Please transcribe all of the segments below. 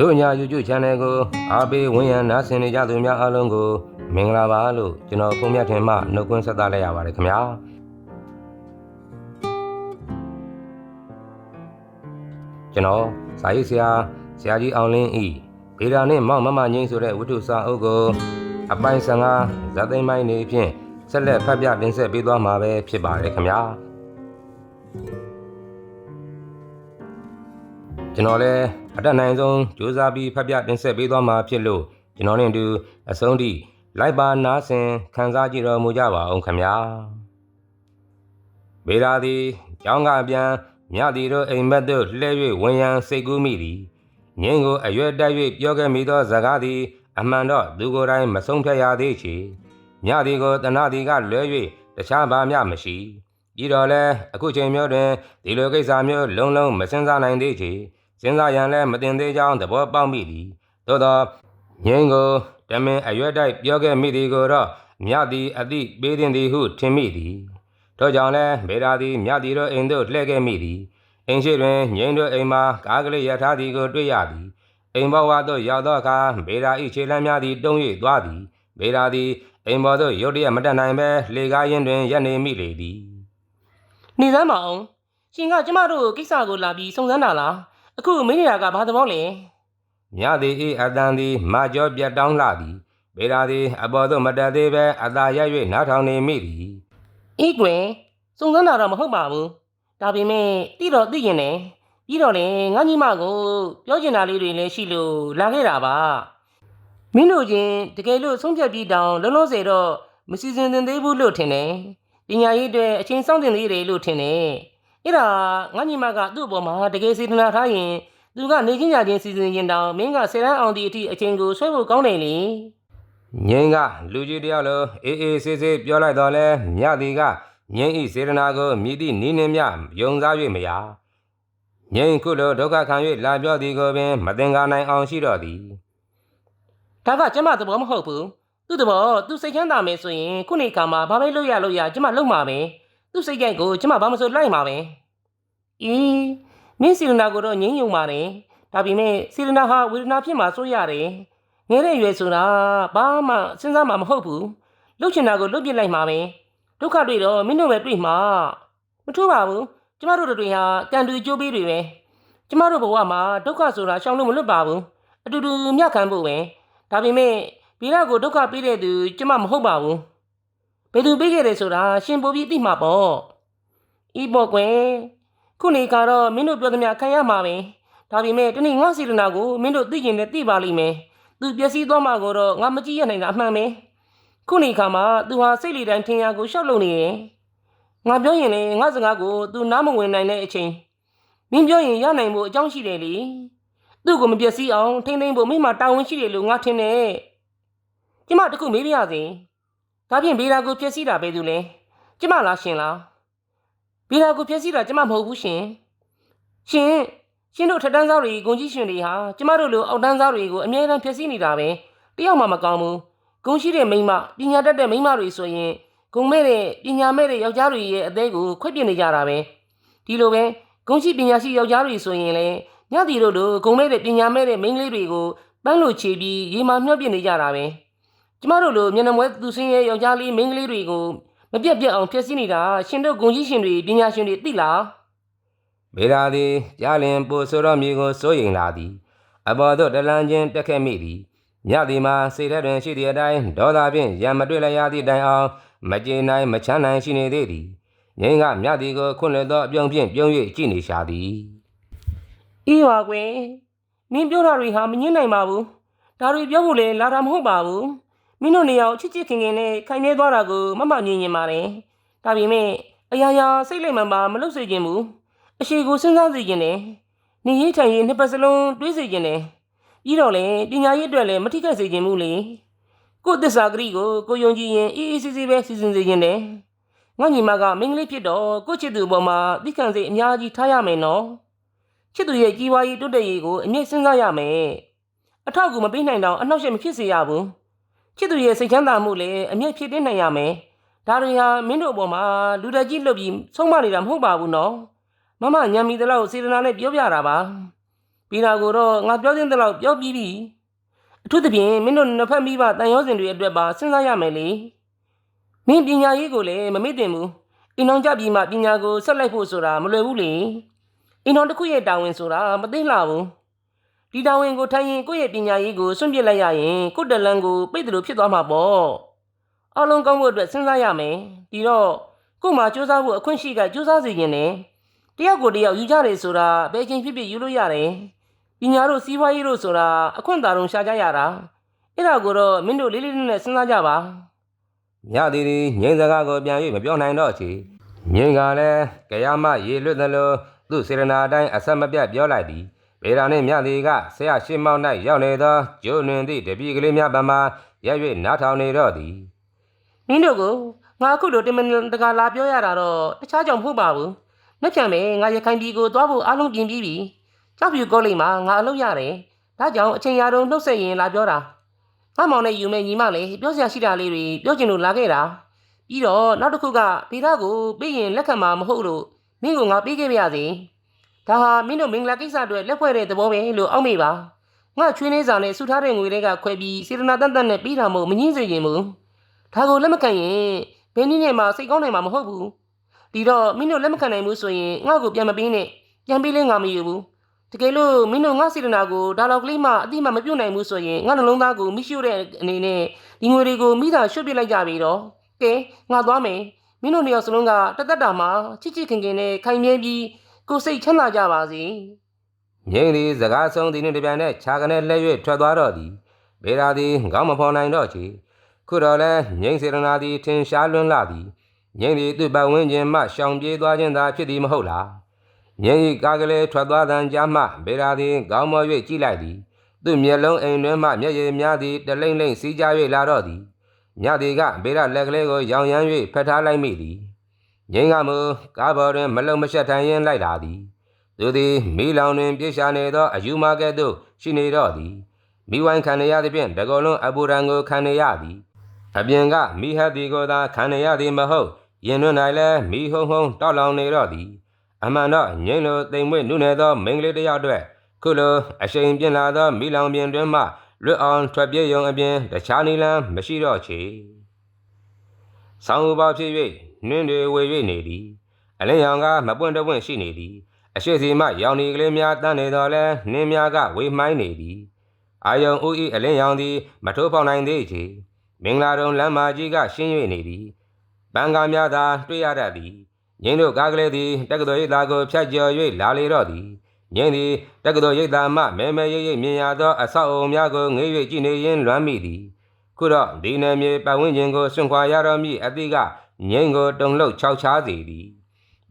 တို့ညာ YouTube Channel ကိုအားပေးဝင်ရန်နားဆင်နေကြသူများအားလုံးကိုမင်္ဂလာပါလို့ကျွန်တော်ပုံမြတ်ထင်မှနှုတ်ခွန်းဆက်သလိုက်ရပါတယ်ခင်ဗျာကျွန်တော်စာရေးဆရာဆရာကြီးအောင်လင်းဤဗေဒာနဲ့မောင်မမငိမ့်ဆိုတဲ့ဝိတုစာအုပ်ကိုအပိုင်း55ဇာတ်သိမ်းပိုင်းနေဖြင့်ဆက်လက်ဖတ်ပြတင်ဆက်ပေးသွားမှာပဲဖြစ်ပါတယ်ခင်ဗျာ ကျွန်တော်လည်းအတက်နိုင်ဆုံးစူးစမ်းပြီးဖတ်ပြတင်ဆက်ပေးသွားမှာဖြစ်လို့ကျွန်တော်နဲ့အတူအဆုံးထိလိုက်ပါနားဆင်ခံစားကြည့်တော်မူကြပါအောင်ခင်ဗျာဗေဒာသည်ကျောင်းကအပြန်မြသည်တို့အိမ်မက်တို့လှဲ၍ဝင်ရန်စိတ်ကူးမိသည်ငင်းကိုအရွက်တက်၍ပြောခဲ့မိသောစကားသည် အမှန်တော့သူကိုယ်တိုင်မဆုံးဖြတ်ရသေးချေမြသည်ကိုတဏှသည်ကလွဲ၍တခြားဘာမျှမရှိပြီးတော့လဲအခုချိန်မျိုးတွင်ဒီလိုကိစ္စမျိုးလုံးလုံးမစင်စားနိုင်သေးချေ စဉ်းစားရန်လည်းမတင်သေးကြောင်းသဘောပေါက်မိသည်သို့သောငင်းကိုတမင်အရွက်တိုက်ပြောခဲ့မိသည်ကိုတော့မြသည်အသည့်ပေးတင်သည်ဟုထင်မိသည်ထို့ကြောင့်လည်းဗေဒာသည်မြသည်တို့အိမ်သို့လှည့်ခဲ့မိသည်အိမ်ရှိတွင်ငင်းတို့အိမ်မှာကားကလေးရထားသည်ကိုတွေ့ရသည်အိမ်ဘဝသို့ရောက်သောအခါဗေဒာ၏ခြေလမ်းများသည်တုံး၍သွားသည်ဗေဒာသည်အိမ်ပေါ်သို့ရုတ်တရက်မတက်နိုင်ဘဲလေကားရင်းတွင်ရပ်နေမိလေသည်နေစမ်းပါအောင်ရှင်ကကျမတို့ကိစ္စကိုလာပြီးစုံစမ်းတာလား အခုမင်းနေတာကဘာသဘောလဲမြသည်ဤအတန်သည်မာကျော်ပြတ်တောင်းလှသည်ဗေဒာသည်အပေါ်သို့မတက်သေးပဲအသာရ၍နားထောင်နေမိသည်အေးကွယ်စုံစမ်းတာတော့မဟုတ်ပါဘူးဒါပေမဲ့တိတော့သိရင်လည်းပြီးတော့လေငါညီမကိုပြောချင်တာလေးတွေလည်းရှိလို့လာခဲ့တာပါမင်းတို့ချင်းတကယ်လို့ဆုံးဖြတ်ပြီးတောင်လုံးလုံးစေတော့မစီစဉ်သင့်သေးဘူးလို့ထင်တယ်ပညာရေးအတွက်အချိန်စောင့်တင်သေးတယ်လို့ထင်တယ် အဲ့ဒါငါညီမကသူ့အပေါ်မှာတကယ်စေတနာထားရင်သူကနေချင်းညာချင်းစီစဉ်ရင်တောင်မင်းကဆယ်တန်းအောင်ဒီအထိအချိန်ကိုဆွဲဖို့ကောင်းတယ်လေငင်းကလူကြီးတယောက်လိုအေးအေးဆေးဆေးပြောလိုက်တော့လဲမြသည်ကငင်းဤစေရနာကိုမြည်သည့်နီးနှင်းမြယုံစား၍မရငင်းခုလိုဒုက္ခခံ၍လာပြောသည်ကိုပင်မတင်ကားနိုင်အောင်ရှိတော့သည်ဒါကကျမသဘောမဟုတ်ဘူးသူ့သဘောသူစိတ်ချမ်းသာမယ်ဆိုရင်ခုနေခါမှာဘာပဲလုပ်ရလို့ရကျမလုပ်မှာပဲ သူ့စိတ်ကြိုက်ကိုကျမဘာမဆိုလိုက်မှာပဲအင်းမင်းစီရနာကိုတော့ငြင်းယုံပါတယ်ဒါပေမဲ့စီရနာဟာဝေဒနာဖြစ်မှာစိုးရတယ်ငယ်တဲ့ရွယ်ဆိုတာဘာမှစဉ်းစားမှာမဟုတ်ဘူးလှုပ်ချင်တာကိုလှုပ်ပြစ်လိုက်မှာပဲဒုက္ခတွေတော့မင်းတို့ပဲတွေ့မှာမထူးပါဘူးကျမတို့တွေဟာကံတူကြိုးပေးတွေပဲကျမတို့ဘဝမှာဒုက္ခဆိုတာရှောင်လို့မလွတ်ပါဘူးအတူတူမြတ်ခံဖို့ပဲဒါပေမဲ့ဘီလာကိုဒုက္ခပေးတဲ့သူကျမမဟုတ်ပါဘူး ဘယ်သူပေးခဲ့တယ်ဆိုတာရှင်ပိုပြီးသိမှာပေါ့ဤပေါ့ကွယ်ခုနေကတော့မင်းတို့ပြောသမျှခံရမှာပဲဒါပေမဲ့တနေ့ငါစီရနာကိုမင်းတို့သိကျင်နဲ့သိပါလိမ့်မယ်သူပျက်စီးသွားမှာကိုတော့ငါမကြည့်ရနိုင်တာအမှန်ပဲခုနေခါမှာသူဟာစိတ်လီတိုင်းထင်ရကိုရှောက်လုံနေတယ်ငါပြောရင်လေငါစကားကိုသူနားမဝင်နိုင်တဲ့အချိန်မင်းပြောရင်ရနိုင်ဖို့အကြောင်းရှိတယ်လေသူ့ကိုမပျက်စီးအောင်ထိမ့်သိမ့်ဖို့မိမတာဝန်ရှိတယ်လို့ငါထင်တယ်။ကျမတခုမေးပြရစီ။ ဒါဖြင့်ဘေရာကိုပျက်စီးတာပဲသူလဲ။ကျမလားရှင်လား။ဘေရာကိုပျက်စီးတာကျမမဟုတ်ဘူးရှင်။ရှင်ရှင်တို့ထက်တန်းစားတွေဂုံကြီးရှင်တွေဟာကျမတို့လိုအောက်တန်းစားတွေကိုအမြဲတမ်းပျက်စီးနေတာပဲ။တယောက်မှမကောင်းဘူး။ဂုံရှိတဲ့မိန်းမပညာတတ်တဲ့မိန်းမတွေဆိုရင်ဂုံမဲ့တဲ့ပညာမဲ့တဲ့ယောက်ျားတွေရဲ့အသေးကိုခွက်ပြစ်နေကြတာပဲ။ဒီလိုပဲဂုံရှိပညာရှိယောက်ျားတွေဆိုရင်လည်းညတီတို့လိုဂုံမဲ့တဲ့ပညာမဲ့တဲ့မိန်းကလေးတွေကိုပန်းလို့ချေပြီးရေမာမျောပြစ်နေကြတာပဲ ကျမတို့လိုမျက်နှာမွဲသူစင်းရဲ့ယောက်ျားလေးမိန်းကလေးတွေကိုမပြတ်ပြတ်အောင်ဖျက်ဆီးနေတာရှင်တို့ဂုံကြီးရှင်တွေပညာရှင်တွေသိလားဗေဒာသည်ကြားလင်ပိုဆိုတော်မြေကိုစိုးရိမ်လာသည်အပေါ်သို့တလန်းချင်းတက်ခဲ့မိသည်မြသည်မှာစိတ်ထဲတွင်ရှိသည့်အတိုင်းဒေါသဖြင့်ရံမတွေ့လည်းရသည့်တိုင်အောင်မကြေနိုင်မချမ်းနိုင်ရှိနေသေးသည်ငင်းကမြသည်ကိုခွန့်လွတ်သောအပြုံးဖြင့်ပြုံး၍ကြည့်နေရှာသည်အေးပါကွယ်မင်းပြောတာတွေဟာမငင်းနိုင်ပါဘူးဒါတွေပြောဖို့လေလာတာမဟုတ်ပါဘူး မင်းတို့နေအောင်ချစ်ချစ်ခင်ခင်နဲ့ခိုင်နေသွားတာကိုမမမြင်ရင်ပါတယ်ဒါပေမဲ့အရာရာစိတ်လိုက်မှန်ပါမလုပ်စေချင်ဘူးအရှိကိုစဉ်းစားစေချင်တယ်နေရေးထိုင်ရေးနှစ်ပတ်စလုံးတွေးစေချင်တယ်ပြီးတော့လေပညာရေးအတွက်လည်းမထိခိုက်စေချင်ဘူးလေကိုယ့်သစ္စာဂရိကိုကိုယုံကြည်ရင်အေးအေးဆေးဆေးပဲစီစဉ်စေချင်တယ်ငါညီမကမင်းကလေးဖြစ်တော့ကိုယ့်ချစ်သူပေါ်မှာသိခံစိတ်အများကြီးထားရမယ်နော်ချစ်သူရဲ့ကြီးပွားရေးတိုးတက်ရေးကိုအမြင့်စဉ်းစားရမယ်။အထောက်အကူမပေးနိုင်တော့အနှောက်အယှက်မဖြစ်စေရဘူး။ ချစ်သူရဲ့စိတ်ချမ်းသာမှုလည်းအမြင့်ဖြစ်တင်နိုင်ရမယ်။ဒါတွေဟာမင်းတို့အပေါ်မှာလူတက်ကြီးလှုပ်ပြီးဆုံးမနေတာမဟုတ်ပါဘူးနော်။မမညံမီတလောက်စေတနာနဲ့ပြောပြတာပါပြီးတာကိုတော့ငါပြောခြင်းတလောက်ပြောပြီးပြီအထူးသဖြင့်မင်းတို့နှစ်ဖက်မိဘတန်ရောစင်တွေအတွက်ပါစဉ်းစားရမယ်လေမင်းပညာရေးကိုလည်းမမေ့တင်ဘူးအိမ်အောင်ကြပြီးမှပညာကိုဆက်လိုက်ဖို့ဆိုတာမလွယ်ဘူးလေအိမ်အောင်တစ်ခုရဲ့တာဝန်ဆိုတာမသိလှဘူး ဒီတာဝန်ကိုထိုင်ရင်ကိုယ့်ရဲ့ပညာရေးကိုစွန့်ပစ်လိုက်ရရင်ကိုယ့်တလန်ကိုပိတ်တယ်လို့ဖြစ်သွားမှာပေါ့အလုံးကောင်းဖို့အတွက်စဉ်းစားရမယ်ဒီတော့ကို့မှာစူးစမ်းဖို့အခွင့်ရှိကစူးစမ်းစီခြင်းနဲ့တယောက်ကိုတယောက်ယူကြတယ်ဆိုတာဘယ်ချိန်ဖြစ်ဖြစ်ယူလို့ရတယ်။ပညာတို့စီးပွားရေးတို့ဆိုတာအခွင့်အသာတော့ရှာကြရတာ။အဲ့ဒါကိုတော့မင်းတို့လေးလေးနက်နက်စဉ်းစားကြပါမြသည်သည်ငိမ့်စကားကိုပြန်၍မပြောနိုင်တော့ချေငိမ့်ကလည်းကြရမရေလွတ်သလိုသူ့စေရနာအတိုင်းအဆက်မပြတ်ပြောလိုက်သည် ဗေဒာနှင့်မြသည်ကဆရာရှင်းမောင်း၌ရောက်နေသောကျိုးနှင်သည့်တပည့်ကလေးများပမာရက်၍နားထောင်နေတော့သည်။မင်းတို့ကိုငါအခုလိုတင်မန်တကာလာပြောရတာတော့တခြားကြောင့်မဟုတ်ပါဘူး။နှစ်ပြန်မယ်ငါရခိုင်ပြည်ကိုသွားဖို့အားလုံးပြင်ပြီးပြီ။ကြောက်ပြူကောလိပ်မှာငါအလုပ်ရတယ်။ဒါကြောင့်အချိန်ရာတုံနှုတ်ဆက်ရင်လာပြောတာ။ငါမောင်နဲ့ယူမဲ့ညီမလေးပြောစရာရှိတာလေးတွေပြောချင်လို့လာခဲ့တာ။ပြီးတော့နောက်တစ်ခုကဗေဒကိုပြီးရင်လက်ခံမှာမဟုတ်လို့မင်းကငါပြီးခဲ့ပါရစေ။ ဒါဟာမင်းတို့မင်္ဂလာကိစ္စအတွက်လက်ဖွဲ့တဲ့သဘောပဲလို့အောက်မေ့ပါငါချွေးနေစာနဲ့ဆူထားတဲ့ငွေတွေကခွဲပြီးစေတနာတန်တန်နဲ့ပြီးတာမို့မငင်းစေရင်ဘူးဒါကိုလက်မခံရင်ဘယ်နည်းနဲ့မှစိတ်ကောင်းနိုင်မှာမဟုတ်ဘူးဒီတော့မင်းတို့လက်မခံနိုင်ဘူးဆိုရင်ငါ့ကိုပြန်မပေးနဲ့ပြန်ပေးလဲငါမယူဘူးတကယ်လို့မင်းတို့ငါစေတနာကိုဒါလောက်ကလေးမှအတိမမပြုတ်နိုင်ဘူးဆိုရင်ငါနှလုံးသားကိုမရှို့တဲ့အနေနဲ့ဒီငွေတွေကိုမိသားရွှတ်ပစ်လိုက်ကြပြီတော့ကဲငါသွားမယ်မင်းတို့နှစ်ယောက်စလုံးကတသက်တာမှာချစ်ချစ်ခင်ခင်နဲ့ခိုင်မြဲပြီး ကိုယ်စိတ်ချမ်းသာကြပါစေငိမ့်သည်စကားဆုံးသည်နှင့်တပြန်နဲ့ခြာကနေလှည့်၍ထွက်သွားတော့သည်ဗေဒာသည်ခေါင်းမဖော်နိုင်တော့ချေခုတော့လဲငိမ့်စေရနာသည်ထင်ရှားလွန်းလာသည်ငိမ့်သည်သူ့ပတ်ဝန်းကျင်မှရှောင်ပြေးသွားခြင်းသာဖြစ်သည်မဟုတ်လားငိမ့်၏ကားကလေးထွက်သွားသံကြားမှဗေဒာသည်ခေါင်းမော်၍ကြည့်လိုက်သည်သူ့မျက်လုံးအိမ်တွင်မှမျက်ရည်များသည်တလိမ့်လိမ့်စီးကြ၍လာတော့သည်မြသည်ကဗေဒလက်ကလေးကိုရောင်ရမ်း၍ဖက်ထားလိုက်မိသည် ငိမ့်ကမူကားပေါ်တွင်မလုံမရှက်ထိုင်ရင်းလိုက်လာသည်သူသည်မိလောင်တွင်ပြစ်ရှာနေသောအယူမကဲ့သို့ရှိနေတော့သည်မိဝိုင်းခံရသဖြင့်တကောလုံးအပူရန်ကိုခံရသည်အပြင်ကမိဟတ်သည်ကိုသာခံရသည်မဟုတ်ရင်တွင်၌လည်းမိဟုံဟုံတောက်လောင်နေတော့သည်အမှန်တော့ငိမ့်လိုတိမ်မွေ့နုနယ်သောမိန်းကလေးတစ်ယောက်အတွက်ခုလိုအရှိန်ပြင်းလာသောမိလောင်ပြင်တွင်မှလွတ်အောင်ထွက်ပြေးရုံအပြင်တခြားနည်းလမ်းမရှိတော့ချေ ဆောင်းဥပေါဖြစ်၍နှင်းတွေဝေ၍နေသည်အလင်းရောင်ကမပွင့်တပွင့်ရှိနေသည်အရှိစီမှရောင်နေကလေးများတန်းနေတော့လဲနှင်းများကဝေမှိုင်းနေသည်အာယုံဥဤအလင်းရောင်သည်မထိုးပေါက်နိုင်သေးချေမင်္ဂလာတုံလမ်းမကြီးကရှင်း၍နေသည်ဘန်ကားများသာတွေ့ရတတ်သည်ငင်းတို့ကားကလေးသည်တက္ကသိုလ်ရိပ်သာကိုဖြတ်ကျော်၍လာလေတော့သည်ငင်းသည်တက္ကသိုလ်ရိပ်သာမှမဲမဲရိပ်ရိပ်မြင်ရသောအဆောက်အအုံများကိုငေး၍ကြည့်နေရင်းလွမ်းမိသည် ခုတော့ဒီနယ်မြေပတ်ဝန်းကျင်ကိုစွန့်ခွာရတော်မူအသည့်ကငင်းကိုတုံလှုပ်ခြောက်ခြားစေသည်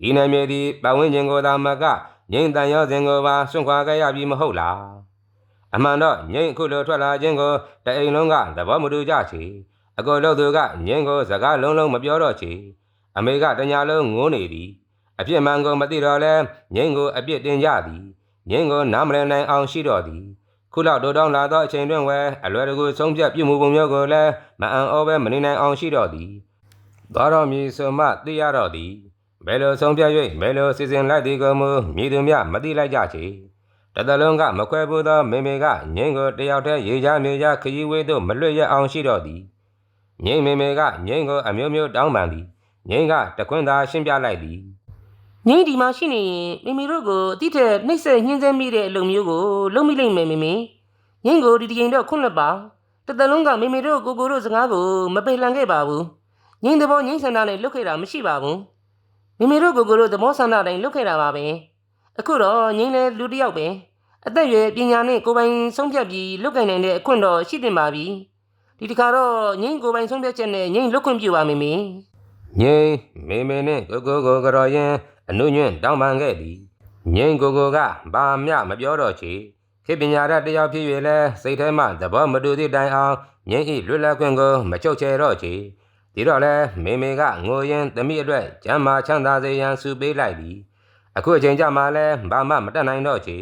ဒီနယ်မြေသည်ပတ်ဝန်းကျင်ကိုသာမကငိမ့်တန်ရောစဉ်ကိုပါစွန့်ခွာခဲ့ရပြီမဟုတ်လားအမှန်တော့ငိမ့်အခုလိုထွက်လာခြင်းကိုတအိမ်လုံးကသဘောမတူကြချေအကိုလို့သူကငိမ့်ကိုစကားလုံးလုံးမပြောတော့ချေအမေကတညာလုံးငိုးနေသည်အပြစ်မှန်ကိုမသိတော့လဲငိမ့်ကိုအပြစ်တင်ကြသည်ငိမ့်ကိုနားမလည်နိုင်အောင်ရှိတော့သည် ခုလောက်တိုးတောင်းလာသောအချိန်တွင်ဝဲအလွယ်တကူဆုံးဖြတ်ပြုမှုပုံမျိုးကိုလည်းမအံ့ဩပဲမနေနိုင်အောင်ရှိတော့သည်သွားတော်မူဆိုမှသိရတော့သည်ဘယ်လိုဆုံးဖြတ်၍ဘယ်လိုစီစဉ်လိုက်သည်ကိုမူမြည်သူများမသိလိုက်ကြချေတသလုံးကမခွဲဘူးသောမေမေကငင်းကိုတယောက်တည်းရေချမြေချခရီးဝေးသို့မလွတ်ရအောင်ရှိတော့သည်ငင်းမေမေကငင်းကိုအမျိုးမျိုးတောင်းပန်သည်ငင်းကတခွန်းသာရှင်းပြလိုက်သည် ငိမ့်ဒီမှာရှိနေရင်မိမိတို့ကိုအတိတ်ထက်နှိမ့်ဆက်ညှင်းဆဲမိတဲ့အလုပ်မျိုးကိုလုပ်မိလိမ့်မယ်မိမိငိမ့်ကိုဒီတစ်ချိန်တော့ခွန့်လက်ပါတစ်သက်လုံးကမိမိတို့ကိုကိုတို့စကားကိုမပယ်လှန်ခဲ့ပါဘူးငိမ့်သဘောငိမ့်ဆန္ဒနဲ့လုပ်ခဲ့တာမရှိပါဘူးမိမိတို့ကိုကိုတို့သဘောဆန္ဒတိုင်းလုပ်ခဲ့တာပါပဲအခုတော့ငိမ့်လဲလူတစ်ယောက်ပဲအသက်အရွယ်ပညာနဲ့ကိုယ်ပိုင်ဆုံးဖြတ်ပြီးလုပ်ကင်နိုင်တဲ့အခွင့်တော့ရှိတင်ပါပြီဒီတစ်ခါတော့ငိမ့်ကိုယ်ပိုင်ဆုံးဖြတ်ချက်နဲ့ငိမ့်လုတ်ခွင့်ပြုပါမိမိငင်းမေမေနှင့်ကိုကိုကိုကြော်ရင် အနုညွန့်တောင်းပန်ခဲ့သည်ငင်းကိုကိုကဘာမျှမပြောတော့ချေခေပညာရတယောက်ဖြစ်၍လဲစိတ်ထဲမှသဘောမတူသည့်တိုင်အောင်ငင်းဤလွတ်လပ်ခွင့်ကိုမချုပ်ချယ်တော့ချေဒီတော့လဲမေမေကငိုရင်တမိအတွက်ကျမ်းမာချမ်းသာစေရန်ဆုပေးလိုက်သည်အခုအချိန်ကြမှာလဲဘာမှမတတ်နိုင်တော့ချေ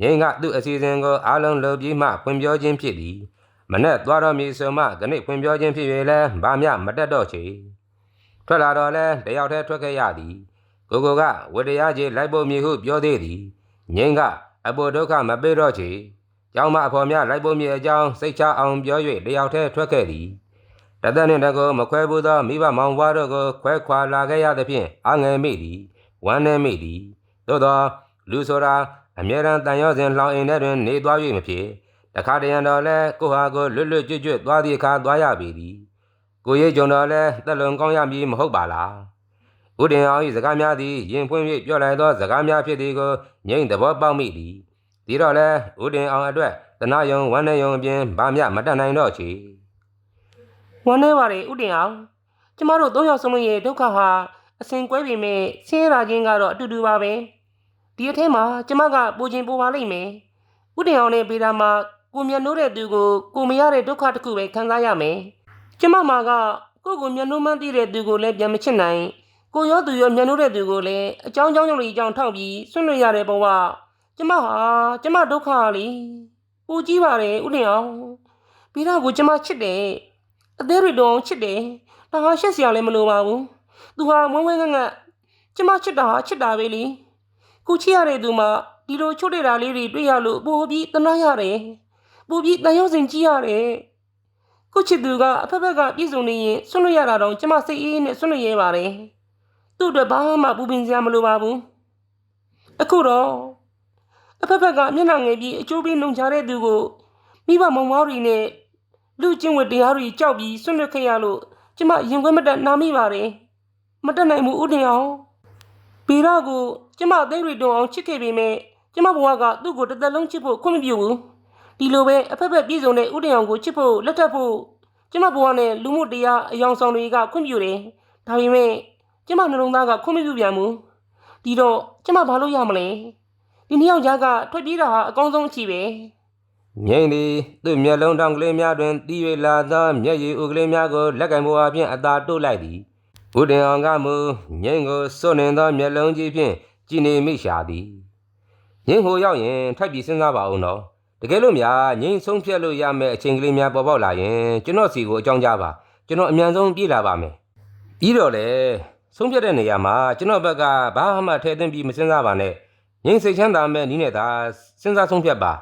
ငင်းကသူ့အစီအစဉ်ကိုအားလုံးလုပ်ပြီးမှဖွင့်ပြောခြင်းဖြစ်သည်မနဲ့သွားတော်မူဆိုမှကနေ့ဖွင့်ပြောခြင်းဖြစ်၍လဲဘာမျှမတတ်တော့ချေထွက်လာတော့လဲတယောက်တည်းထွက်ခဲ့ရသည် ကိုကိုကဝတ္တရားကြီးလိုက်ဖို့မည်ဟုပြောသေးသည်ငိမ့်ကအပေါ်ဒုက္ခမပေးတော့ချေကျောင်းမအဖော်များလိုက်ဖို့မြေအကြောင်းစိတ်ချအောင်ပြော၍တယောက်တည်းထွက်ခဲ့သည်တသက်နှင့်တကောမခွဲဘူးသောမိဘမောင်ဘွားတို့ကိုခွဲခွာလာခဲ့ရသဖြင့်အငယ်မိသည်ဝမ်းနေမိသည်သို့သောလူဆိုတာအမြဲတမ်းတန်ရောစဉ်လောင်အိမ်ထဲတွင်နေသွား၍မဖြစ်တခါတရံတော့လဲကိုဟာကိုလွတ်လွတ်ကျွတ်ကျွတ်သွားသည့်အခါသွားရပေသည်ကိုရေးကြုံတော့လဲသက်လုံကောင်းရမည်မဟုတ်ပါလား ဥဒင်အောင်၏စကားများသည်ရင်ဖွင့်၍ပြောလိုက်သောစကားများဖြစ်သည်ကိုငြိမ့်သဘောပေါက်မိသည်ဒီတော့လဲဥဒင်အောင်အတွက်တနာယုံဝမ်းနေယုံအပြင်ဘာမျှမတတ်နိုင်တော့ချေဝမ်းနေပါတယ်ဥတင်အောင်ကျမတို့သုံးယောက်စလုံးရဲ့ဒုက္ခဟာအစဉ်ကွဲပေမဲ့ဆင်းရဲလာခြင်းကတော့အတူတူပါပဲဒီအထဲမှာကျမကပူခြင်းပူပါလိမ့်မယ်ဥတင်အောင်နဲ့ဗေဒာမှာကိုမြတ်နိုးတဲ့သူကိုကိုမရတဲ့ဒုက္ခတစ်ခုပဲခံစားရမယ်ကျမမှာကကိုယ့်ကိုမျက်နှာမှန်းသိတဲ့သူကိုလည်းပြန်မချစ်နိုင် ကိုရောသူရောမျက်နှာတဲ့သူကိုလည်းအကြောင်းကြောင်းကြောင့်လေးအကြောင်းထောက်ပြီးဆွန့်လွတ်ရတဲ့ဘဝကျမဟာကျမဒုက္ခလေပူကြီးပါတယ်ဥတင်အောင်ဗေဒာကိုကျမချစ်တယ်အသေးတွေတော့ချစ်တယ်။ဒါဟာရှက်စရာလည်းမလိုပါဘူး။သူဟာမွန်းဝဲငတ်ငတ်ကျမချစ်တာဟာချစ်တာပဲလေ။ကိုချစ်ရတဲ့သူမှဒီလိုချွတ်တဲ့တာလေးတွေတွေ့ရလို့ပိုပြီးတနာရတယ်။ပိုပြီးတန်ရုံးစင်ကြည့်ရတယ်။ကိုချစ်သူကအဖက်ဖက်ကပြည့်စုံနေရင်ဆွန့်လွတ်ရတာတော့ကျမစိတ်အေးနဲ့ဆွန့်လွတ်ရဲပါတယ်။ သူ့အတွက်ဘာမှပူပင်စရာမလိုပါဘူး။အခုတော့အဖက်ဖက်ကမျက်နှာငယ်ပြီးအကျိုးပေးနှုံချတဲ့သူကိုမိဘမောင်မောင်တွေနဲ့လူကျင့်ဝတ်တရားတွေကြောက်ပြီးဆွန့်လွတ်ခဲ့ရလို့ကျမရင်ခွဲမတက်နာမိပါတယ်မတက်နိုင်ဘူးဥတင်အောင်ဗီရကိုကျမအသေးတွေတုံအောင်ချစ်ခဲ့ပေမဲ့ကျမဘဝကသူ့ကိုတစ်သက်လုံးချစ်ဖို့ခွင့်မပြုဘူးဒီလိုပဲအဖက်ဖက်ပြည်စုံတဲ့ဥတင်အောင်ကိုချစ်ဖို့လက်ထပ်ဖို့ကျမဘဝနဲ့လူမှုတရားအယောင်ဆောင်တွေကခွင့်ပြုတယ်ဒါပေမဲ့ ကျမနှလုံးသားကခွင့်မပြုပြန်ဘူးဒီတော့ကျမဘာလို့ရမလဲဒီနှစ်ယောက်ကြားကထွက်ပြေးတာဟာအကောင်းဆုံးအချီပဲငြိမ့်သည်သူ့မျက်လုံးတောင်ကလေးများတွင်တီး၍လာသောမျက်ရည်ဥကလေးများကိုလက်ကင်ပေါ်အပြင်အသာတို့လိုက်သည်ဥဒင်အောင်ကမူငြိမ့်ကိုစွန့်နေသောမျက်လုံးကြီးဖြင့်ကြည်နေမိရှာသည်ငြိမ့်ဟိုရောက်ရင်ထိုက်ပြီးစဉ်းစားပါဦးနော်တကယ်လို့များငြိမ့်ဆုံးဖြတ်လို့ရမယ့်အချိန်ကလေးများပေါ်ပေါက်လာရင်ကျွန်တော်စီကိုအကြောင်းကြားပါကျွန်တော်အမြန်ဆုံးပြေးလာပါမယ်ပြီးတော့လေ ဆုံးဖြတ်တဲ့နေရာမှာကျွန်တော်ဘက်ကဘာမှထည့်သွင်းပြီးမစဉ်းစားပါနဲ့ငြိမ့်စိတ်ချမ်းသာမဲ့နီးနဲ့သာစဉ်းစားဆုံးဖြတ်ပါ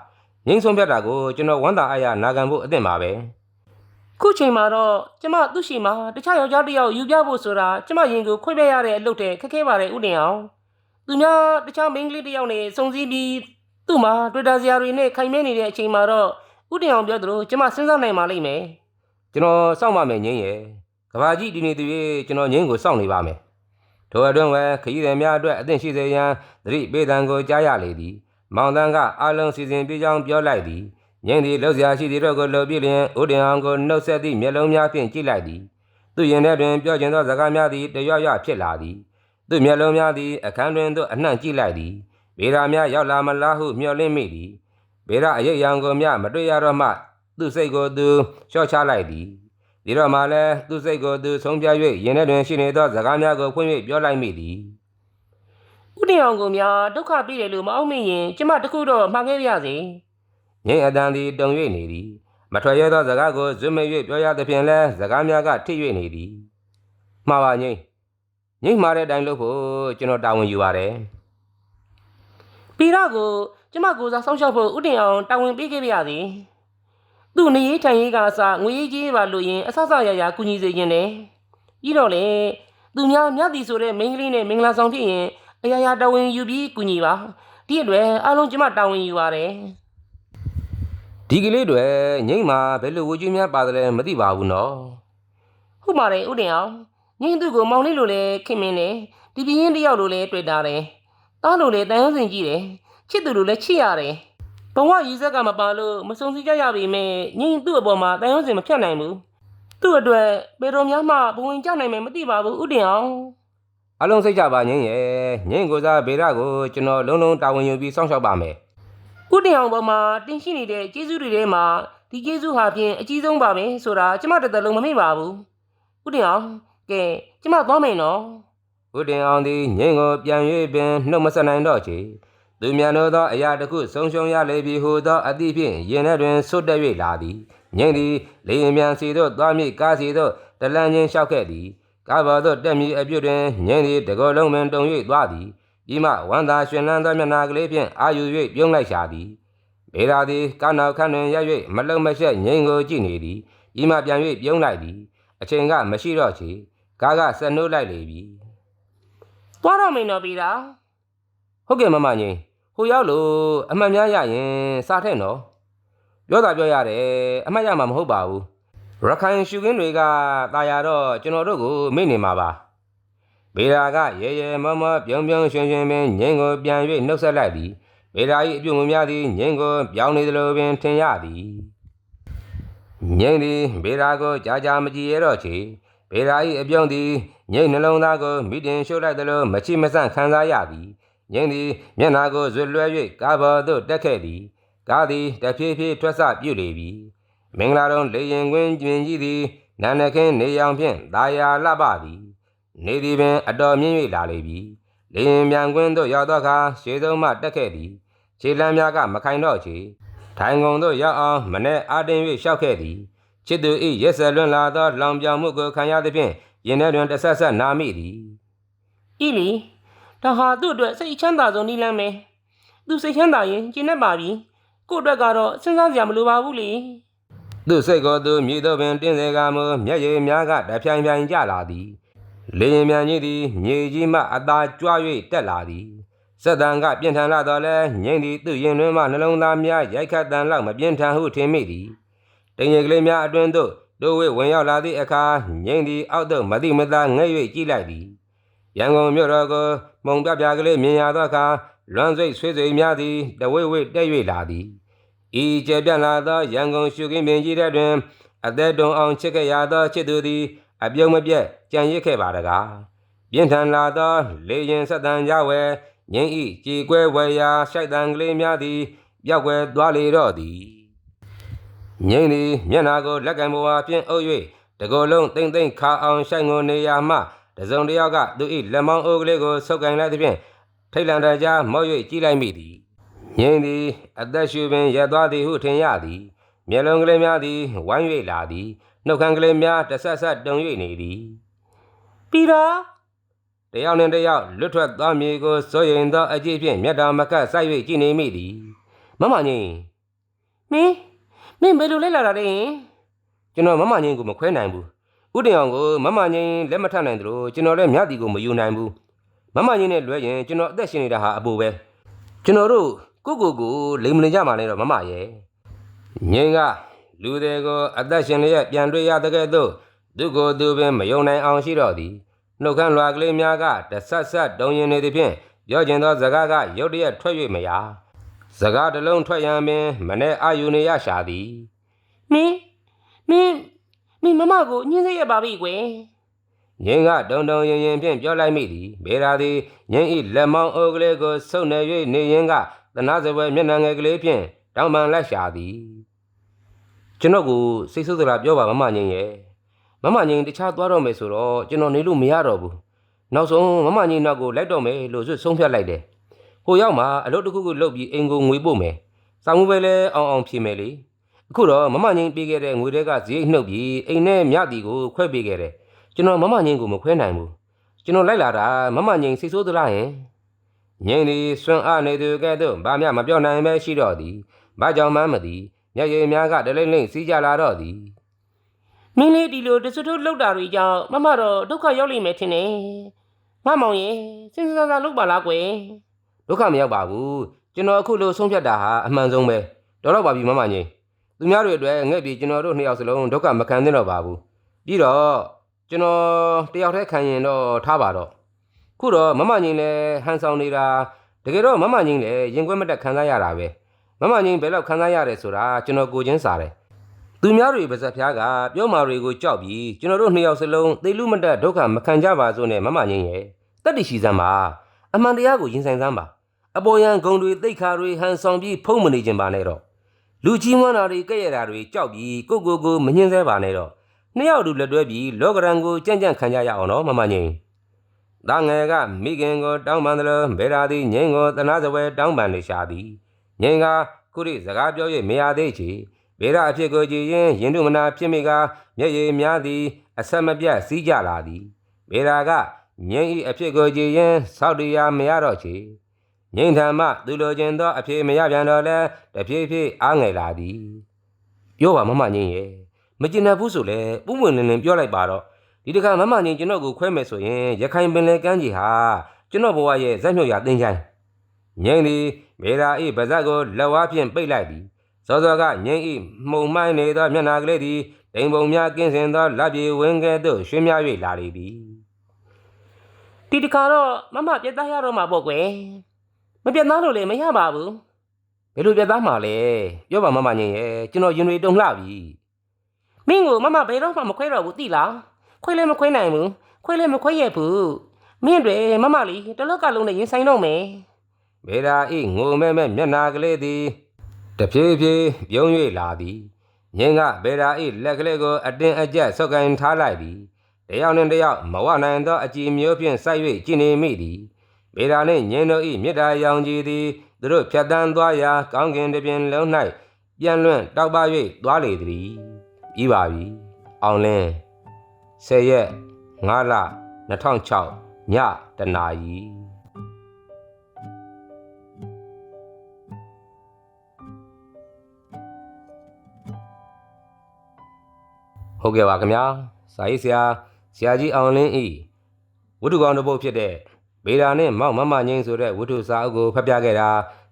ငိမ့်ဆုံးဖြတ်တာကိုကျွန်တော်ဝမ်းသာအားရနာခံဖို့အသင့်ပါပဲခုချိန်မှာတော့ကျမသူ့ရှိမှာတခြားယောက်ျားတစ်ယောက်ယူပြဖို့ဆိုတာကျမရင်ကိုခွင့်ပြရတဲ့အလုပ်တဲ့ခက်ခဲပါတယ်ဥတင်အောင်သူများတခြားမိန်းကလေးတစ်ယောက်နဲ့စုံစည်းပြီးသူ့မှာတွေ့တာစရာတွေနဲ့ခိုင်မဲနေတဲ့အချိန်မှာတော့ဥတင်အောင်ပြောသလိုကျမစဉ်းစားနိုင်ပါလိမ့်မယ်ကျွန်တော်စောင့်ပါမယ်ငိမ့်ရဲ့ ကဘာကြီးဒီနေ့တည်းကျွန်တော်ငိမ့်ကိုစောင့်နေပါမယ်ထိုအတွင်းဝဲခရီးသည်များအတွက်အသင့်ရှိစေရန်သတိပေးတံကိုကြားရလေသည်မောင်တန်းကအလုံးစီစဉ်ပြေးကြောင်းပြောလိုက်သည်ငိမ့်သည်လှုပ်ရှားရှိသည်တို့ကိုလှုပ်ပြလျင်ဥဒင်အောင်ကိုနှုတ်ဆက်သည့်မျက်လုံးများဖြင့်ကြည့်လိုက်သည်သူရင်ထဲတွင်ပြောကျင်သောစကားများသည်တရွရွဖြစ်လာသည်သူမျက်လုံးများသည်အခန်းတွင်သို့အနှံ့ကြည့်လိုက်သည်ဗေဒာများရောက်လာမလားဟုမျှော်လင့်မိသည်ဗေဒအယိတ်ယံကိုမြမတွေ့ရတော့မှသူ့စိတ်ကိုသူလျှော့ချလိုက်သည် ဒီတော့မှလည်းသူ့စိတ်ကိုသူဆုံးဖြတ်၍ရင်ထဲတွင်ရှိနေသောစကားများကိုဖွင့်၍ပြောလိုက်မိသည်ဥတင်အောင်ကိုများဒုက္ခပြည့်တယ်လို့မအောင်မရင်ကျမတခုတော့မှားခဲ့ပါစေငိမ့်အတန်သည်တုံ၍နေသည်မထွက်ရသောစကားကိုဇွတ်မိတ်၍ပြောရသဖြင့်လည်းစကားများကထိ၍နေသည်မှားပါငိမ့်ငိမ့်မှားတဲ့အတိုင်းလုပ်ဖို့ကျွန်တော်တာဝန်ယူပါတယ်ပီရကိုကျမကိုစားဆောင်းရှောက်ဖို့ဥတင်အောင်တာဝန်ပေးခဲ့ပါစေ သူ့နေရေးထိုင်ရေးကအစငွေရေးကြီးပါလို့ရင်အဆဆရရကူညီစေခြင်းတယ်ပြီးတော့လေသူများမြတ်သည်ဆိုတဲ့မိန်းကလေးနဲ့မင်္ဂလာဆောင်ဖြစ်ရင်အရာရာတာဝန်ယူပြီးကူညီပါဒီအတွက်အားလုံးကျမတာဝန်ယူပါတယ်ဒီကလေးတွေငိမ့်မှာဘယ်လိုဝကြွေးများပါတယ်လဲမသိပါဘူးနော်ဟုတ်ပါတယ်ဥတင်အောင်ညင်းသူ့ကိုမောင်လေးလိုလဲခင်မင်းတယ်ဒီပြင်းတယောက်လိုလဲတွေ့တာတယ်တားလိုလဲတန်ရုံးစင်ကြည့်တယ်ချစ်သူလိုလဲချစ်ရတယ် ဘဝရည်စက်ကမပါလို့မစုံစည်းကြရပေမဲ့ညင်းသူ့အပေါ်မှာတန်ရုံးစင်မဖြတ်နိုင်ဘူးသူ့အတွက်ဘယ်တော်များမှဘဝင်ကြနိုင်မယ်မသိပါဘူးဥတင်အောင်အလုံးစိတ်ကြပါငိမ့်ရဲ့ငိမ့်ကိုစားဗေဒကိုကျွန်တော်လုံးလုံးတာဝန်ယူပြီးစောင့်ရှောက်ပါမယ်ဥတင်အောင်ပေါ်မှာတင်ရှိနေတဲ့ကျေးဇူးတွေထဲမှာဒီကျေးဇူးဟာဖြင့်အကြီးဆုံးပါပဲဆိုတာကျမတစ်သက်လုံးမမေ့ပါဘူးဥတင်အောင်ကဲကျမသွားမယ်နော်ဥတင်အောင်သည်ငိမ့်ကိုပြန်၍ပင်နှုတ်မဆက်နိုင်တော့ချေ သူမြန်တို့သောအရာတစ်ခုဆုံးရှုံးရလေပြီဟုသောအသည့်ဖြင့်ရင်ထဲတွင်ဆွတ်တက်၍လာသည်ငိမ့်သည်လေရင်မြန်စီသို့သွားမိကားစီသို့တလန်းချင်းလျှောက်ခဲ့သည်ကားပေါ်သို့တက်မီအပြုတ်တွင်ငိမ့်သည်တကောလုံးပင်တုံ၍သွားသည်ပြီးမှဝန္တာရှင်လန်းသောမျက်နာကလေးဖြင့်အာယူ၍ပြုံးလိုက်ရှာသည်ဘေရာသည်ကောင်းနောက်ခန့်တွင်ရပ်၍မလုံမရှက်ငိန်ကိုကြည့်နေသည်ပြီးမှပြန်၍ပြုံးလိုက်သည်အချိန်ကမရှိတော့ချေကားကဆက်နှိုးလိုက်လေပြီသွားတော့မင်းတော့ပြီလားဟုတ်ကဲ့မမငိန် ဟိုရောက်လို့အမှတ်များရရင်စားထက်နော်ပြောတာပြောရတယ်အမှတ်ရမှာမဟုတ်ပါဘူးရခိုင်ရှုခင်းတွေကตายရတော့ကျွန်တော်တို့ကိုမေ့နေမှာပါဘေရာကရဲရဲမောမောပြုံးပြုံးရွှင်ရွှင်ပင်ငိန်ကိုပြန်၍နှုတ်ဆက်လိုက်သည်ဘေရာ၏အပြုံမများသည်ငိန်ကိုပြောင်းနေသလိုပင်ထင်ရသည်ငိန်သည်ဘေရာကိုကြာကြာမကြည့်ရတော့ချေဘေရာ၏အပြုံးသည်ငိန်နှလုံးသားကိုမိတင်ရှို့လိုက်သလိုမချိမဆန့်ခံစားရသည် ငင်းသည်မျက်နာကိုဇွတ်လွှဲ၍ကားပေါ်သို့တက်ခဲ့သည်ကားသည်တဖြည်းဖြည်းထွက်ဆပြုတ်လေပြီမင်္ဂလာတော်လေရင်ကွင်းတွင်ကြီးသည်နာနခင်းနေရောင်ဖြင့်ဒါယာလှပသည်နေသည်ပင်အတော်မြင့်၍လာလေပြီလေရင်မြန်ကွင်းသို့ရောက်သောအခါရှေးဆုံးမှတက်ခဲ့သည်ခြေလမ်းများကမခိုင်တော့ချေထိုင်ကုန်သို့ရောက်အောင်မနေ့အားတင်း၍ရှောက်ခဲ့သည်ချစ်သူ၏ရက်ဆက်လွန်းလာသောလောင်ပြောင်မှုကိုခံရသဖြင့်ရင်ထဲတွင်တဆက်ဆက်နာမိသည်ဤလီ ဒါဟာသူ့အတွက်စိတ်ချမ်းသာဆုံးနည်းလမ်းပဲသူစိတ်ချမ်းသာရင်ကျင်းတတ်ပါပြီကို့အတွက်ကတော့စဉ်းစားစရာမလိုပါဘူးလေသူစိတ်ကိုသူမြည်တော့ပင်တင်းစေကမူမျက်ရည်များကတဖြိုင်ဖြိုင်ကျလာသည်လေရင်မြန်ကြီးသည်မြေကြီးမှအသာကြွ၍တက်လာသည်စက်တန်ကပြင်းထန်လာတော့လဲငိမ့်သည်သူ့ရင်တွင်မှနှလုံးသားများရိုက်ခတ်တန်လောက်မပြင်းထန်ဟုထင်မိသည်တငယ်ကလေးများအတွင်သို့တို့ဝေဝင်ရောက်လာသည့်အခါငိမ့်သည်အောက်သို့မတိမသားငဲ့၍ကြည့်လိုက်သည် ရန်ကုန်မြို့တော်ကိုမှုံပြပြကလေးမြင်ရသောအခါလွမ်းစိတ်ဆွေးဆွေများသည်တဝိဝိတက်၍လာသည်ဤကျေပြန့်လာသောရန်ကုန်ရှုခင်းပင်ကြီးတဲ့တွင်အသက်တုံအောင်ချစ်ခဲ့ရသောချစ်သူသည် အပြုံးမပြတ်ကြံရစ်ခဲ့ပါတကားပြင်းထန်လာသော လေရင်ဆက်တန်ကြဝဲငင်းဤကြေကွဲဝဲရာရှိုက်တန်ကလေးများသည်ပျောက်ကွယ်သွားလေတော့သည်ငင်းသည်မျက်နာကိုလက်ကံပေါ်အားဖြင့်အုပ်၍တကိုယ်လုံးတိမ့်တိမ့်ခါအောင်ရှိုက်ငုံနေရာမှ တစုံတစ်ယောက်ကသူ၏လက်မောင်းအိုးကလေးကိုဆုပ်ကန်လိုက်သဖြင့်ထိတ်လန့်တကြားမော့၍ကြည့်လိုက်မိသည်ငင်းသည်အသက်ရှူပင်ရက်သွားသည်ဟုထင်ရသည်မျက်လုံးကလေးများသည်ဝိုင်း၍လာသည်နှုတ်ခမ်းကလေးများတဆက်ဆက်တုံ၍နေသည်ပြီးတော့တယောက်နှင့်တယောက်လွတ်ထွက်သွားမည်ကိုစိုးရိမ်သောအကြည့်ဖြင့်မျက်တော်မကပ်ဆိုက်၍ကြည့်နေမိသည်မမငင်းမင်းမင်းဘယ်လိုလဲလာတာလဲဟင်ကျွန်တော်မမငင်းကိုမခွဲနိုင်ဘူး ဥတင်အောင်ကိုမမငင်းလက်မထနိုင်သလိုကျွန်တော်လည်းမြတ်တီကိုမယူနိုင်ဘူးမမငင်းနဲ့လွဲရင်ကျွန်တော်အသက်ရှင်နေတာဟာအပူပဲကျွန်တော်တို့ကိုကိုကိုလိမ်မလင်ကြမှာလဲတော့မမရဲ့ငင်းကလူတွေကိုအသက်ရှင်လျက်ပြန်တွေ့ရတဲ့ကဲ့သို့သူကိုယ်သူပင်မယုံနိုင်အောင်ရှိတော့သည်နှုတ်ခမ်းလွာကလေးများကတဆက်ဆက်တုံရင်နေသည်ဖြင့်ပြောကျင်သောစကားကရုတ်တရက်ထွက်၍မရစကားတစ်လုံးထွက်ရန်ပင်မနဲ့အာယူနေရရှာသည်မင်းမင်း မင်းမမကိုညှင်းစေရပါပြီကွယ်ငင်းကတုံတုံရင်ရင်ဖြင့်ပြောလိုက်မိသည်ဘေရာသည်ငင်းဤလက်မောင်းအိုးကလေးကိုဆုပ်နေ၍နေရင်ကသနာစပွဲမျက်နှာငယ်ကလေးဖြင့်တောင်းပန်လိုက်ရှာသည်ကျွန်တော်ကိုစိတ်ဆိုးစရာပြောပါမမငင်းရဲ့မမငင်းတခြားသွားတော့မယ်ဆိုတော့ကျွန်တော်နေလို့မရတော့ဘူးနောက်ဆုံးမမငင်းနောက်ကိုလိုက်တော့မယ်လို့ဆွဆုံးဖြတ်လိုက်တယ်ဟိုရောက်မှအလုပ်တစ်ခုခုလုပ်ပြီးအိမ်ကိုငွေပို့မယ်စာမှုပဲလဲအောင်အောင်ဖြေမယ်လေ အခုတော့မမငင်းပေးခဲ့တဲ့ငွေတွေကဈေးနှုတ်ပြီးအိမ်နဲ့မြတီကိုခွဲပေးခဲ့တယ်ကျွန်တော်မမငင်းကိုမခွဲနိုင်ဘူးကျွန်တော်လိုက်လာတာမမငင်းစိတ်ဆိုးသလားယင်ငင်းဒီဆွမ်းအားနေသူကဲ့သို့ဘာမှမပြောနိုင်ပဲရှိတော့သည်ဘာကြောင့်မှမသိမျက်ရည်များကတလိမ့်လိမ့်စီးကြလာတော့သည်မင်းလေးဒီလိုတစွတ်ထုတ်လောက်တာတွေကြောင့်မမတော့ဒုက္ခရောက်လိမ့်မယ်ထင်တယ်ငါမောင်ရဲ့စဉ်းစားစားလုပ်ပါလားကွယ်ဒုက္ခမရောက်ပါဘူးကျွန်တော်အခုလိုဆုံးဖြတ်တာဟာအမှန်ဆုံးပဲတော်တော့ပါပြီမမငင်း သူများတွေအတွက်ငှက်ပြီးကျွန်တော်တို့နှစ်ယောက်စလုံးဒုက္ခမခံသင့်တော့ပါဘူးပြီးတော့ကျွန်တော်တယောက်တည်းခံရင်တော့ထားပါတော့ခုတော့မမငင်းလည်းဟန်ဆောင်နေတာတကယ်တော့မမငင်းလည်းရင်ခွဲမတက်ခံစားရတာပဲမမငင်းဘယ်လောက်ခံစားရတယ်ဆိုတာကျွန်တော်ကိုချင်းစားတယ်။သူများတွေပါဇက်ဖျားကပြောမာတွေကိုကြောက်ပြီးကျွန်တော်တို့နှစ်ယောက်စလုံးသေလူမတက်ဒုက္ခမခံကြပါစို့နဲ့မမငင်းရဲ့တက်တရှိစမ်းပါအမှန်တရားကိုရင်ဆိုင်စမ်းပါအပေါ်ယံဂုံတွေတိတ်ခါတွေဟန်ဆောင်ပြီးဖုံးမနေခြင်းပါနဲ့တော့ လူကြီးမွန်းတာတွေကဲ့ရတာတွေကြောက်ပြီးကိုကိုကိုမငင်းဆဲပါနဲ့တော့နှစ်ယောက်တူလက်တွဲပြီးလောကရန်ကိုကြံ့ကြံ့ခံကြရအောင်နော်မမငင်း။ဒါငယ်ကမိခင်ကိုတောင်းပန်တယ်လို့ဗေရာသည်ငင်းကိုတနာစပွဲတောင်းပန်နေရှာသည်။ငင်းကခုရိစကားပြော၍မရသေးချေဗေရာအဖြစ်ကိုကြည်ရင်ရင်တုမနာဖြစ်မိကမျက်ရည်များသည်အဆက်မပြတ်စီးကြလာသည်ဗေရာကငိမ့်ဤအဖြစ်ကိုကြည်ရင်ဆောက်တရာမရတော့ချေ ငိမ့်ထံမှသူလိုချင်သောအဖြစ်မရပြန်တော့လဲတဖြည်းဖြည်းအားငယ်လာသည်ပြောပါမမငိမ့်ရဲ့မကျင်တတ်ဘူးဆိုလဲပုံမှန်လင်းလင်းပြောလိုက်ပါတော့ဒီတခါမမငိမ့်ကျွန်တော်ကိုခွဲမယ်ဆိုရင်ရခိုင်ပင်လယ်ကမ်းခြေဟာကျွန်တော်ဘဝရဲ့ဇက်မြုပ်ရတင်ချိုင်းငိမ့်သည်မေရာဤပါဇက်ကိုလက်ဝါးဖြင့်ပိတ်လိုက်သည်စောစောကငိမ့်ဤမှုံမှိုင်းနေသောမျက်နာကလေးသည်တိမ်ပုံများကင်းစင်သောလက်ပြေဝင်းကဲ့သို့ရွှေ့များ၍လာလေသည်ဒီတခါတော့မမပြတ်သားရတော့မှာပေါ့ကွယ်မ ပြတ်သားလို့လည်းမရပါဘူးဘယ်လိုပြတ်သားမှာလဲပြောပါမမငင်းရဲ့ကျွန်တော်ရင်တွေတုံလှပြီမင်းကိုမမဘယ်တော့မှမခွဲတော့ဘူးသိလားခွဲလည်းမခွဲနိုင်ဘူးခွဲလည်းမခွဲရဘူးမင်းတွေမမလေးတလောက်ကလုံးနဲ့ရင်ဆိုင်တော့မယ်မေရာဤငိုမဲမဲမျက်နာကလေးသည်တဖြည်းဖြည်းပြုံး၍လာသည်ငင်းကဗေရာဤလက်ကလေးကိုအတင်းအကျပ်ဆုပ်ကိုင်ထားလိုက်သည်တယောက်နှင့်တယောက်မဝနိုင်သောအကြည်မျိုးဖြင့်စိုက်၍ကျင်နေမိသည် ဗေရာနှင့်ငင်းတို့ဤမေတ္တာရောင်ကြီးသည်သူတို့ဖြတ်တန်းသွားရာကောင်းကင်တစ်ပြင်လုံး၌ပြန်လွင့်တောက်ပ၍သွားလေသည်ပြီးပါပြီအောင်လင်း10ရက်5လ2006ညတနာရီဟုတ်ကဲ့ပါခင်ဗျာစာရေးဆရာဆရာကြီးအောင်လင်းဤဝတ္ထုကောင်တစ်ပုဒ်ဖြစ်တဲ့ ဗေဒာနဲ့မောက်မမငိမ့်ဆိုတဲ့ဝတ္ထုစာအုပ်ကိုဖတ်ပြခဲ့တာ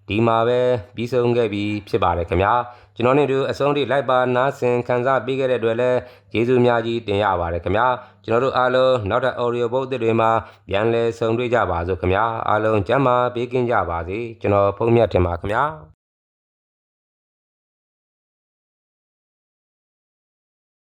ဒီမှာပဲပြီးဆုံးခဲ့ပြီဖြစ်ပါတယ်ခင်ဗျာကျွန်တော်နဲ့တို့အဆုံးထိလိုက်ပါနားဆင်ခံစားပေးခဲ့တဲ့အတွက်လည်းကျေးဇူးများကြီးတင်ရပါတယ်ခင်ဗျာကျွန်တော်တို့အားလုံးနောက်ထပ် audio book တွေမှာပြန်လည်ဆုံတွေ့ကြပါစို့ခင်ဗျာအားလုံးကျမ်းမာပေးကင်းကြပါစေကျွန်တော်ဖုန်းမြတ်တင်ပါခင်ဗျာ